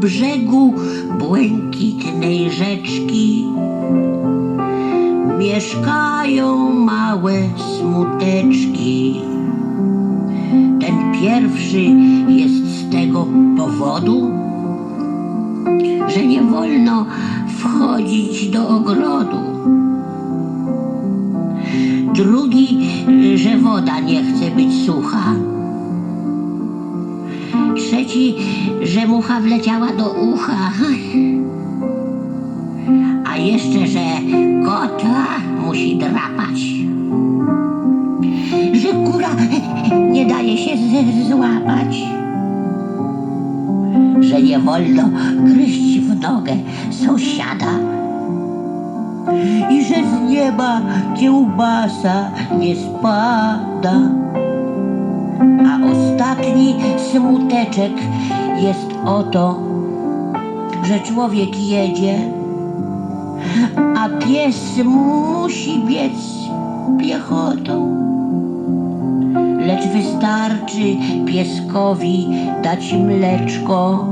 brzegu błękitnej rzeczki mieszkają małe smuteczki. Ten pierwszy jest z tego powodu, że nie wolno wchodzić do ogrodu. Drugi, że woda nie chce Trzeci, że mucha wleciała do ucha. A jeszcze, że kota musi drapać. Że kura nie daje się złapać. Że nie wolno gryźć w nogę sąsiada. I że z nieba kiełbasa nie spada. Ostatni smuteczek jest oto, że człowiek jedzie, a pies musi biec piechotą. Lecz wystarczy pieskowi dać mleczko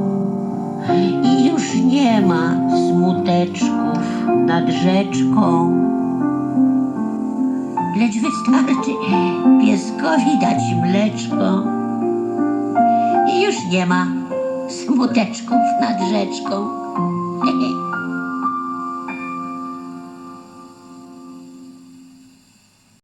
i już nie ma smuteczków nad rzeczką. Lecz wystarczy pieskowi dać mleczko nie ma smuteczków nad rzeczką.